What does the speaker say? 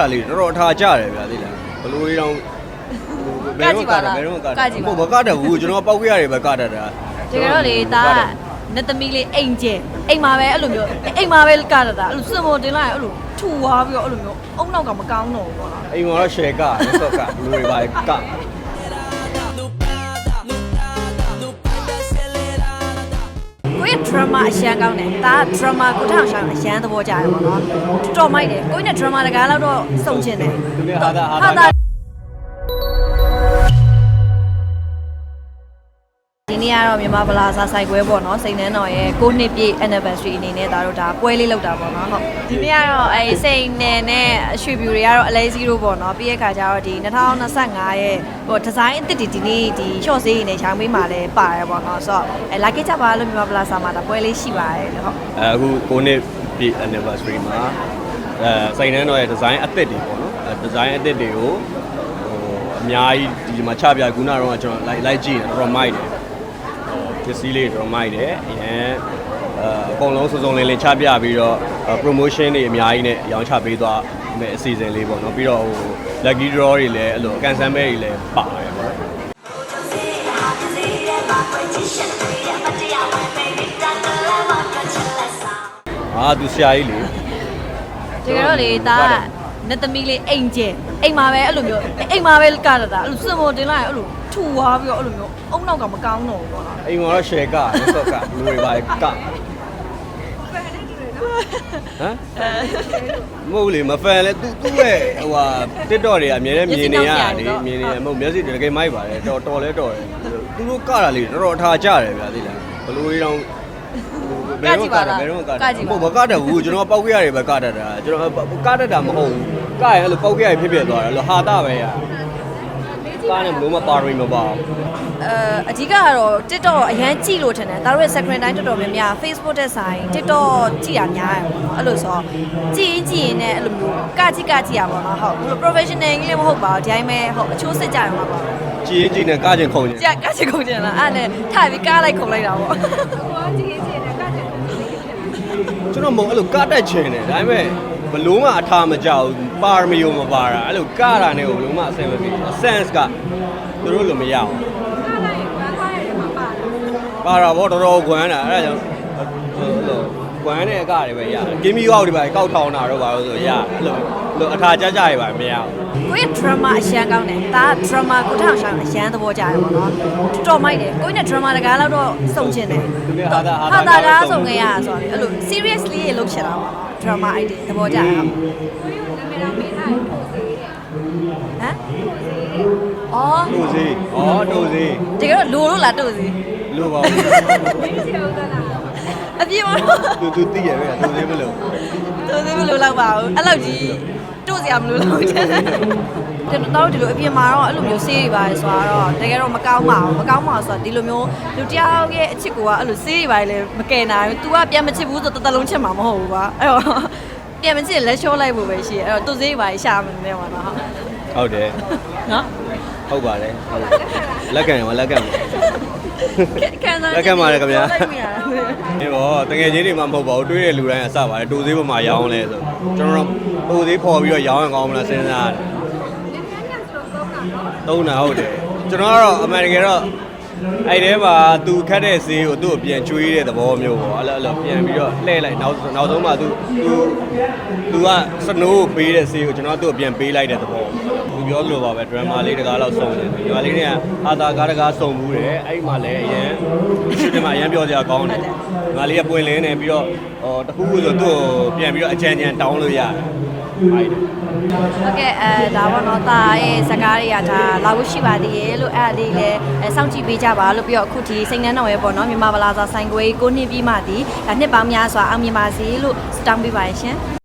တာလေးတော်တော်အထာကျတယ်ဗျာသိလားဘလို့လေးတော့ဘယ်တော့ကတာဘယ်တော့ကတာဟုတ်မကတာဘူးကျွန်တော်ပောက်ကြရတယ်ပဲကတာတာတကယ်တော့လေဒါကနှစ်သမီးလေးအိမ်ကျဲအိမ်မှာပဲအဲ့လိုမျိုးအိမ်မှာပဲကရတာအဲ့လိုစင်မောတင်လိုက်ရင်အဲ့လိုထူသွားပြီးတော့အဲ့လိုမျိုးအုံနောက်ကမကောင်းတော့ဘူးပေါ့နော်အိမ်မှာတော့ share ကလက်စော့ကဘလို့တွေပါက ကိုယ့်ရဲ့ drama အရန်ကောင်းတယ်ဒါက drama ကိုထောင်ဆောင်အရန်သဘောကျတယ်ပေါ့နော်တော်တော်မိုက်တယ်ကိုယ့်ရဲ့ drama တကားတော့စုံချင်တယ်သူကဟာတာဟာဟာ နေ့ကတော့မြန်မာဗလာစာဆိုင်ပွဲပေါ့နော်စိန်နှန်းတော်ရဲ့6နှစ်ပြည့် anniversary အနေနဲ့ဒါတို့ဒါပွဲလေးလုပ်တာပေါ့နော်ဟုတ်ဒီနေ့ကတော့အဲစိန်နယ်နဲ့ရွှေပြူတွေကတော့အလဲစီရိုပေါ့နော်ပြီးရဲ့ခါကျတော့ဒီ2025ရဲ့ဟိုဒီဇိုင်းအသစ်တွေဒီနေ့ဒီ short ဈေးတွေနဲ့ရောင်းပေးမှလည်းပါတယ်ပေါ့နော်ဆိုတော့အဲလာခဲ့ကြပါလို့မြန်မာဗလာစာမှာဒါပွဲလေးရှိပါတယ်လို့ဟုတ်အဲအခုကိုနှစ်ပြည့် anniversary မှာအဲစိန်နှန်းတော်ရဲ့ design အသစ်တွေပေါ့နော်အဲ design အသစ်တွေကိုဟိုအများကြီးဒီမှာချပြခုနကတော့ကျွန်တော် like like ကြည့်နေတော့မိုက်တယ်ဟို ပစ္စည်းလေးတော့မိုက်တယ်အရင်အဲအကုန်လုံးစုံစုံလင်လင်ချပြပြီးတော့ promotion တွေအများကြီးနဲ့ရောင်းချပေးသွားမယ်အစီအစဉ်လေးပေါ့နော်ပြီးတော့ဟို lucky draw တွေလည်းအဲ့လိုကန်ဆယ်မဲတွေလည်းပါတယ်ပေါ့အာသူဆရာကြီးလေတကယ်တော့လေဒါက နှစ်သမီးလေးအိမ်ကျဲအိမ်မှာပဲအဲ့လိုမျိုးအိမ်မှာပဲကရတာအဲ့လိုစင်မောတင်လိုက်ရင်အဲ့လိုထူသွားပြီးတော့အဲ့လိုမျိုးအုံနောက်ကမကောင်းတော့ဘူးပေါ့နော်အိမ်မှာတော့ share ကလက်စော့ကဘလူတွေပါကဟမ်မဟုတ်လေမဖန်လဲသူသူ့ရဲ့ဟိုဟာ TikTok တွေကအမြဲတမ်းမြင်နေရတယ်မြင်နေရမဟုတ်မျက်စိတကယ်မိုက်ပါတယ်တော်တော်လဲတော်တယ်သူတို့ကတာလေးတော်တော်အထာကျတယ်ဗျာသိလားဘလူတွေတော့ ဘယ်တော့ကတာဘယ်တော့ကတာမဟုတ်မကတာဘူးကျွန်တော်ပောက်ကြရတယ်ပဲကတာတာကျွန်တော်ကတာတာမဟုတ်ဘူးကရအဲ့လိုပောက်ကြရဖြစ်ဖြစ်သွားတယ်လို့ဟာတာပဲရကားနဲ့ဘလို့မပါရီမပါဘူးအဲအဓိကကတော့ TikTok အရန်ကြည့်လို့ထင်တယ်ဒါတို့ရဲ့ screen time တော်တော်များများ Facebook တဲ့ဆိုင် TikTok ကြည့်တာများတယ်အဲ့လိုဆိုကြည့်ရင်ကြည့်ရင်လည်းအဲ့လိုမျိုးကကြည့်ကကြည့်ရပါတော့ဟုတ်ဘယ်လို professional ကြီးလည်းမဟုတ်ပါဘူးဒီတိုင်းပဲဟုတ်အချိုးစစ်ကြရမှာပါကြည်ရင်ကြည်နဲ့ကကြင်ခုံကြင်ကြကချစ်ကုန်ကြလားအဲ့နဲ့ထိုင်ပြီးကားလိုက်ခုံလိုက်တာပေါ့ကျွ န်တော်မဟုတ်အဲ့လိုကတက်ချင်တယ်ဒါပေမဲ့ဘလုံးကအထာမကြောက်ဘူးပါရမီယိုမပါတာအဲ့လိုကတာနဲ့ဘလုံးမအဆင်မပြေဘူး sense ကသူတို့လိုမရအောင်ပါတာဗောတော်တော်ကွမ်းတာအဲ့ဒါကြောင့်အဲ့ လိုကွမ်းတဲ့အကတွေပဲရတယ်ဂိမ်းမီရောက်တွေပါကောက်ထောင်တာတော့ပါလို့ဆိုရတယ်အဲ့လိုအဲ့လိုအထာကြကြတွေပါမရဘူးကိုယ့်ရဲ့ drama အရန်ကောင်းတယ်ဒါက drama ကိုထောင်ဆောင်အရန်သဘောကျတယ်ပေါ့နော်တော်တော်မိုက်တယ်ကိုယ့်ရဲ့ drama တကားတော့စုံချင်တယ်သူကဟာတာဟာတာကားစုံခဲ့ရတာဆိုတော့အဲ့လို seriously ရေလုပ်ချင်တာပေါ့နော် drama idea သဘောကျတာဟမ်အော်တူစီဩတူစီတကယ်တော့လိုလို့လားတို့စီလိုပါဘူးအ ပြေမတော့သူသူသိရပဲတူစီမလို့တို့စီမလိုတော့ပါဘူးအဲ့လောက်ကြီးတို့စရာမလိုတော့ဘူးကျွန်တော်တို့ဒီလိုအပြင်မှာတော့အဲ့လိုမျိုးဆေးတွေပါတယ်ဆိုတော့တကယ်တော့မကောင်းပါဘူးမကောင်းပါဘူးဆိုတော့ဒီလိုမျိုးလူတယောက်ရဲ့အချစ်ကိုကအဲ့လိုဆေးတွေပါတယ်လည်းမကယ်နိုင်ဘူး तू ကပြန်မချစ်ဘူးဆိုတော့တစ်သက်လုံးချစ်မှာမဟုတ်ဘူးကွာအဲ့တော့ပြန်မချစ်လက်လျှော့လိုက်ဖို့ပဲရှိတယ်အဲ့တော့သူဆေးတွေပါတယ်ရှာမယ်နဲ့ပါတော့ဟုတ်ဟုတ်တယ်နော်ဟုတ်ပါတယ်ဟုတ်လက်ကန်ရောလက်ကန်ပါခံစားလက်ခံပါတယ်ခင်ဗျာ လိုက်မိရတာဒီဘောတကယ်ချင်းတွေမှမဟုတ်ပါဘူးတွေးတဲ့လူတိုင်းအစပါတယ်တူသေးပေါ်မှာရောင်းလဲဆိုကျွန်တော်တို့တူသေးပေါ်ပြီးတော့ရောင်းရင်ကောင်းမလားစဉ်းစားရတယ်သုံးတာဟုတ်တယ်ကျွန်တော်ကတော့အမှန်တကယ်တော့အဲ့ထဲမှာသူခတ်တဲ့ဈေးကိုသူ့ကိုပြန်ကျွေးတဲ့သဘောမျိုးပေါ့အဲ့လိုအဲ့လိုပြန်ပြီးတော့လှည့်လိုက်နောက်နောက်ဆုံးမှသူသူသူကစနိုးကိုပေးတဲ့ဈေးကိုကျွန်တော်သူ့ကိုပြန်ပေးလိုက်တဲ့သဘောသူ ပြောလို့ပါပဲဒရမာလေးတကားလောက်စုံတယ်ဒီမှာလေးတွေကအာသာကားတကားစုံဘူးတယ်အဲ့ဒီမှာလည်းအရင်ရှစ်တင်မှာအရင်ပြောကြကောင်းတယ်ဒီမှာလေးကပွင့်လင်းနေပြီးတော့ဟောတခုခုဆိုသူ့ကိုပြန်ပြီးတော့အကြံဉာဏ်တောင်းလို့ရတယ်ဟုတ်တယ်ဟုတ်ကဲ့အဲဒါပေါ့နော်တာရဲ့ဇကားတွေကဒါလာဖို့ရှိပါသေးရဲ့လို့အဲ့အလေးလည်းအဲစောင့်ကြည့်ပေးကြပါလို့ပြီးတော့အခုဒီစိတ်နှမ်းတော်ရဲ့ပေါ့နော်မြန်မာဗလာစာဆိုင်ခွေကိုနှစ်ပြီးမှဒီဒါနှစ်ပေါင်းများစွာအောင်မြင်ပါစေလို့စတောင်းပေးပါရရှင်